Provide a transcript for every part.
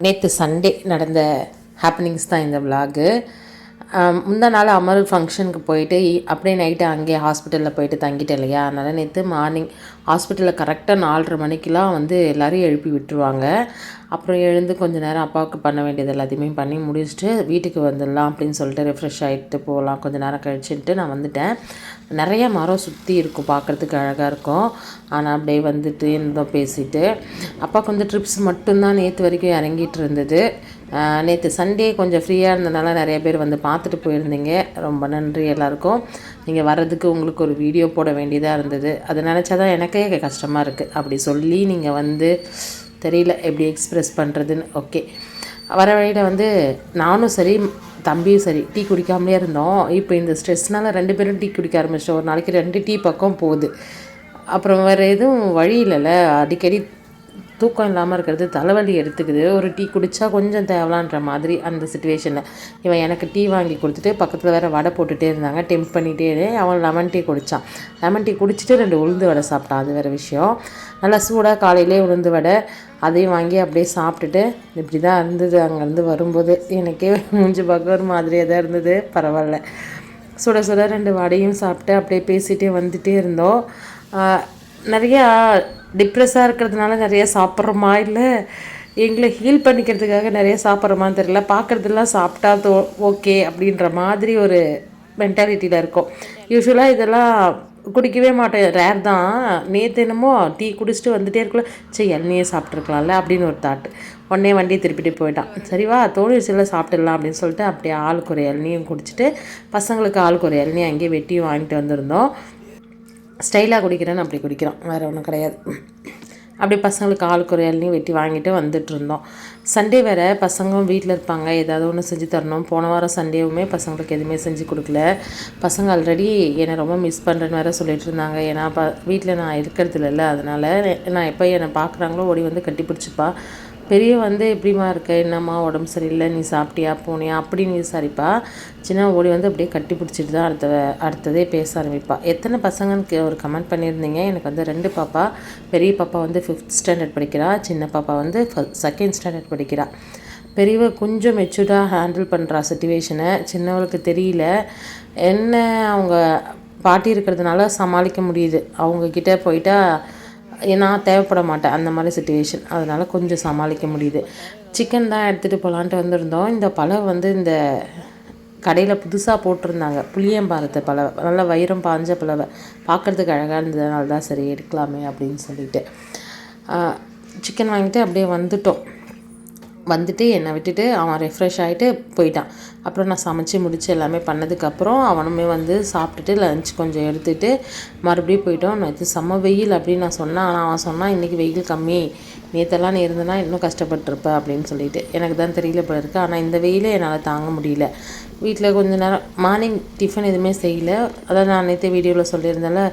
நேற்று சண்டே நடந்த ஹாப்பனிங்ஸ் தான் இந்த விலாகு முந்தா நாள் அமர் ஃபங்க்ஷனுக்கு போயிட்டு அப்படியே நைட்டு அங்கேயே ஹாஸ்பிட்டலில் போயிட்டு தங்கிட்டேன் இல்லையா? அதனால் நேற்று மார்னிங் ஹாஸ்பிட்டலில் கரெக்டாக நாலரை மணிக்கெலாம் வந்து எல்லோரையும் எழுப்பி விட்டுருவாங்க. அப்புறம் எழுந்து கொஞ்ச நேரம் அப்பாவுக்கு பண்ண வேண்டியது எல்லாத்தையுமே பண்ணி முடிச்சுட்டு வீட்டுக்கு வந்துடலாம் அப்படின்னு சொல்லிட்டு ரெஃப்ரெஷ் ஆகிட்டு போகலாம். கொஞ்ச நேரம் கழிச்சுட்டு நான் வந்துட்டேன். நிறைய மரம் சுற்றி இருக்கும் பார்க்குறதுக்கு அழகாக இருக்கும். ஆனால் அப்படியே வந்துட்டு இருந்தோம் பேசிட்டு அப்பாவுக்கு வந்து ட்ரிப்ஸ் மட்டும்தான் நேற்று வரைக்கும் இறங்கிட்டு இருந்தது. நேற்று சண்டே கொஞ்சம் ஃப்ரீயாக இருந்தனால நிறைய பேர் வந்து பார்த்துட்டு போயிருந்தீங்க. ரொம்ப நன்றி எல்லாருக்கும். நீங்கள் வர்றதுக்கு உங்களுக்கு ஒரு வீடியோ போட வேண்டியதாக இருந்தது. அதை நினச்சா தான் எனக்கே கஷ்டமாக இருக்குது அப்படி சொல்லி நீங்கள் வந்து தெரியல எப்படி எக்ஸ்ப்ரெஸ் பண்ணுறதுன்னு ஓகே வர வழியில் வந்து நானும் சரி தம்பியும் சரி டீ குடிக்காமலே இருந்தோம். இப்போ இந்த ஸ்ட்ரெஸ்னால் ரெண்டு பேரும் டீ குடிக்க ஆரம்பிச்சிட்டோம். ஒரு நாளைக்கு ரெண்டு டீ பக்கம் போகுது. அப்புறம் வேறு எதுவும் வழி இல்லைல்ல. அடிக்கடி தூக்கம் இல்லாமல் இருக்கிறது தலைவலி எடுத்துக்குது ஒரு டீ குடித்தா கொஞ்சம் தேவலான்ற மாதிரி அந்த சுச்சுவேஷனில் இவன் எனக்கு டீ வாங்கி கொடுத்துட்டு பக்கத்தில் வேறு வடை போட்டுகிட்டே இருந்தாங்க டெம்ப் பண்ணிகிட்டே அவன் லெமன் டீ குடித்தான் லெமன் டீ குடிச்சிட்டு ரெண்டு உளுந்து வடை சாப்பிட்டான் அது வேறு விஷயம். நல்லா சூடாக காலையிலே உளுந்து வடை அதையும் வாங்கி அப்படியே சாப்பிட்டுட்டு இப்படி தான் இருந்தது. அங்கேருந்து வரும்போது எனக்கே மூஞ்சி பார்க்க ஒரு மாதிரியாக தான் இருந்தது. பரவாயில்ல. சுட சுட ரெண்டு வடையும் சாப்பிட்டு அப்படியே பேசிகிட்டே வந்துகிட்டே இருந்தோம். நிறையா டிப்ரெஸ்ஸாக இருக்கிறதுனால நிறைய சாப்பிட்றோமா? இல்லை எங்களை ஹீல் பண்ணிக்கிறதுக்காக நிறைய சாப்பிட்றோமான்னு தெரியல. பார்க்குறதெல்லாம் சாப்பிட்டா தோ ஓகே அப்படின்ற மாதிரி ஒரு மென்டாலிட்டியில் இருக்கும். யூஸ்வலாக இதெல்லாம் குடிக்கவே மாட்டேன் ரேர் தான். நேற்று என்னமோ டீ குடிச்சிட்டு வந்துட்டே இருக்கல சரி எண்ணெயே சாப்பிட்ருக்கலாம்ல அப்படின்னு ஒரு தாட்டு உடனே வண்டியை திருப்பிட்டு போயிட்டான். சரிவா தோணிச்சில சாப்பிட்டுடலாம் அப்படின்னு சொல்லிட்டு அப்படியே ஆளுக்கு ஒரு இளநியும் குடிச்சிட்டு பசங்களுக்கு ஆளுக்கு ஒரு இளநியை அங்கேயே வெட்டியும் வாங்கிட்டு வந்திருந்தோம். ஸ்டைலாக குடிக்கிறேன்னு அப்படி குடிக்கிறோம். வேறு ஒன்றும் கிடையாது. அப்படி பசங்களுக்கு ஆளுக்கு ஒரு இளநீ வெட்டி வாங்கிட்டு வந்துட்டு இருந்தோம். சண்டே வேறு பசங்களும் வீட்டில் இருப்பாங்க. ஏதாவது ஒன்று செஞ்சு தரணும். போன வாரம் சண்டேவுமே பசங்களுக்கு எதுவுமே செஞ்சு கொடுக்கல. பசங்க ஆல்ரெடி என்னை ரொம்ப மிஸ் பண்ணுறேன்னு வேறு சொல்லிட்டு இருந்தாங்க. ஏன்னா ப வீட்டில் நான் இருக்கிறது இல்லைல்ல. அதனால் நான் எப்போ என்னை பார்க்குறாங்களோ ஓடி வந்து கட்டி பிடிச்சிப்பா. பெரிய வந்து எப்படிம்மா இருக்க? என்னம்மா உடம்பு சரியில்லை நீ சாப்பிட்டியா போனியா? அப்படின்னு விசாரிப்பா. சின்ன ஓடி வந்து அப்படியே கட்டி பிடிச்சிட்டு தான் அடுத்த அடுத்ததே பேச ஆரம்பிப்பா. எத்தனை பசங்கன்னு ஒரு கமெண்ட் பண்ணியிருந்தீங்க? எனக்கு வந்து ரெண்டு பாப்பா. பெரிய பாப்பா வந்து ஃபிஃப்த் ஸ்டாண்டர்ட் படிக்கிறா. சின்ன பாப்பா வந்து செகண்ட் ஸ்டாண்டர்ட் படிக்கிறா. பெரியவ கொஞ்சம் மெச்சூர்டாக ஹேண்டில் பண்ணுறா சுச்சுவேஷனை சின்னவளுக்கு தெரியல. என்ன அவங்க பாட்டி இருக்கிறதுனால சமாளிக்க முடியுது. அவங்க கிட்ட போயிட்டா நான் தேவைப்பட மாட்டேன் அந்த மாதிரி சுச்சுவேஷன் அதனால் கொஞ்சம் சமாளிக்க முடியுது. சிக்கன் தான் எடுத்துகிட்டு போகலான்ட்டு வந்திருந்தோம். இந்த பழம் வந்து இந்த கடையில் புதுசாக போட்டிருந்தாங்க. புளியம்பாரத்தை பழவை நல்ல வைரம் பாஞ்ச பழவை பார்க்குறதுக்கு அழகாக இருந்ததுனால தான் சரி எடுக்கலாமே அப்படின்னு சொல்லிட்டு. சிக்கன் வாங்கிட்டு அப்படியே வந்துட்டோம். வந்துட்டு என்னை விட்டுட்டு அவன் ரெஃப்ரெஷ் ஆகிட்டு போயிட்டான். அப்புறம் நான் சமைச்சு முடிச்சு எல்லாமே பண்ணதுக்கப்புறம் அவனுமே வந்து சாப்பிட்டுட்டு லஞ்ச் கொஞ்சம் எடுத்துகிட்டு மறுபடியும் போயிட்டோம். நேற்று செம்ம வெயில் அப்படின்னு நான் சொன்னேன். ஆனால் அவன் சொன்னான் இன்றைக்கி வெயில் கம்மி. நேற்றெல்லாம் நீ இருந்தனா இன்னும் கஷ்டப்பட்டிருப்ப அப்படின்னு சொல்லிட்டு. எனக்கு தான் தெரியல போல இருக்குது ஆனால் இந்த வெயிலே என்னால் தாங்க முடியல. வீட்டில் கொஞ்ச நேரம் மார்னிங் டிஃபன் எதுவுமே செய்யல. அதான் நான் நேற்று வீடியோவில் சொல்லியிருந்தால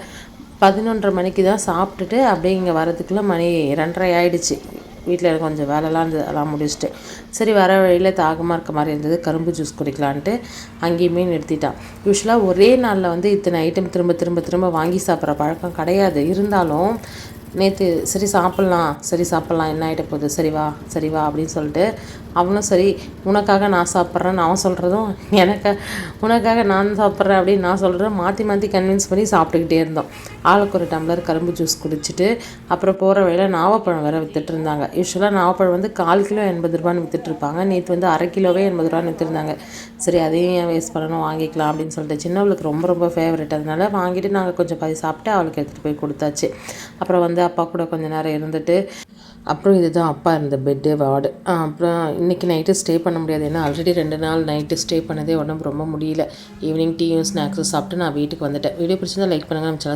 பதினொன்றரை மணிக்கு தான் சாப்பிட்டுட்டு அப்படியே இங்கே வரதுக்குள்ளே மணி ரெண்டரை ஆயிடுச்சு. வீட்டில் எனக்கு கொஞ்சம் வேலைலாம் இருந்தது அதெல்லாம் முடிச்சுட்டு. சரி வர வழியில் தாகமாக இருக்க மாதிரி இருந்தது கரும்பு ஜூஸ் குடிக்கலான்ட்டு அங்கேயுமே நிறுத்திட்டான் யூஸ்வலாக ஒரே நாளில் வந்து இத்தனை ஐட்டம் திரும்ப திரும்ப திரும்ப வாங்கி சாப்பிட்ற பழக்கம் கிடையாது. இருந்தாலும் நேற்று சரி சாப்பிட்லாம் சரி சாப்பிட்லாம் என்ன ஆகிட்ட போகுது? சரி வா சரி வா அப்படின்னு சொல்லிட்டு அவனும் சரி உனக்காக நான் சாப்பிட்றேன்னு அவன் சொல்கிறதும் எனக்கு உனக்காக நான் சாப்பிட்றேன் அப்படின்னு நான் சொல்கிறேன் மாற்றி மாற்றி கன்வின்ஸ் பண்ணி சாப்பிட்டுக்கிட்டே இருந்தோம். ஆளுக்கு ஒரு டம்ளர் கரும்பு ஜூஸ் குடிச்சிட்டு அப்புறம் போகிற வழியில் நாவப்பழம் வேறு வித்துட்டு இருந்தாங்க. யூஸ்வலாக நாவப்பழம் வந்து கால் கிலோ எண்பது ரூபான்னு விற்றுட்ருப்பாங்க நேற்று வந்து அரை கிலோவே எண்பது ரூபான்னு விற்றுருந்தாங்க சரி அதையும் ஏன் வேஸ்ட் பண்ணணும்? வாங்கிக்கலாம் அப்படின்னு சொல்லிட்டு சின்னவளுக்கு ரொம்ப ரொம்ப ஃபேவரட் அதனால வாங்கிட்டு நாங்கள் கொஞ்சம் பாதி சாப்பிட்டு அவளுக்கு எடுத்துகிட்டு போய் கொடுத்தாச்சு. அப்புறம் வந்து அப்பா கூட கொஞ்ச நேரம் இருந்துட்டு அப்புறம் இதுதான் அப்பா இருந்த பெட்டு வார்டு. அப்புறம் இன்றைக்கி நைட்டு ஸ்டே பண்ண முடியாது. ஏன்னா ஆல்ரெடி ரெண்டு நாள் நைட்டு ஸ்டே பண்ணதே உடம்பு ரொம்ப முடியல. ஈவினிங் டீயும் ஸ்நாக்ஸும் சாப்பிட்டு நான் வீட்டுக்கு வந்துட்டேன். வீடியோ பிடிச்சிருந்தா லைக் பண்ணுங்கள் நம்ம சேனல்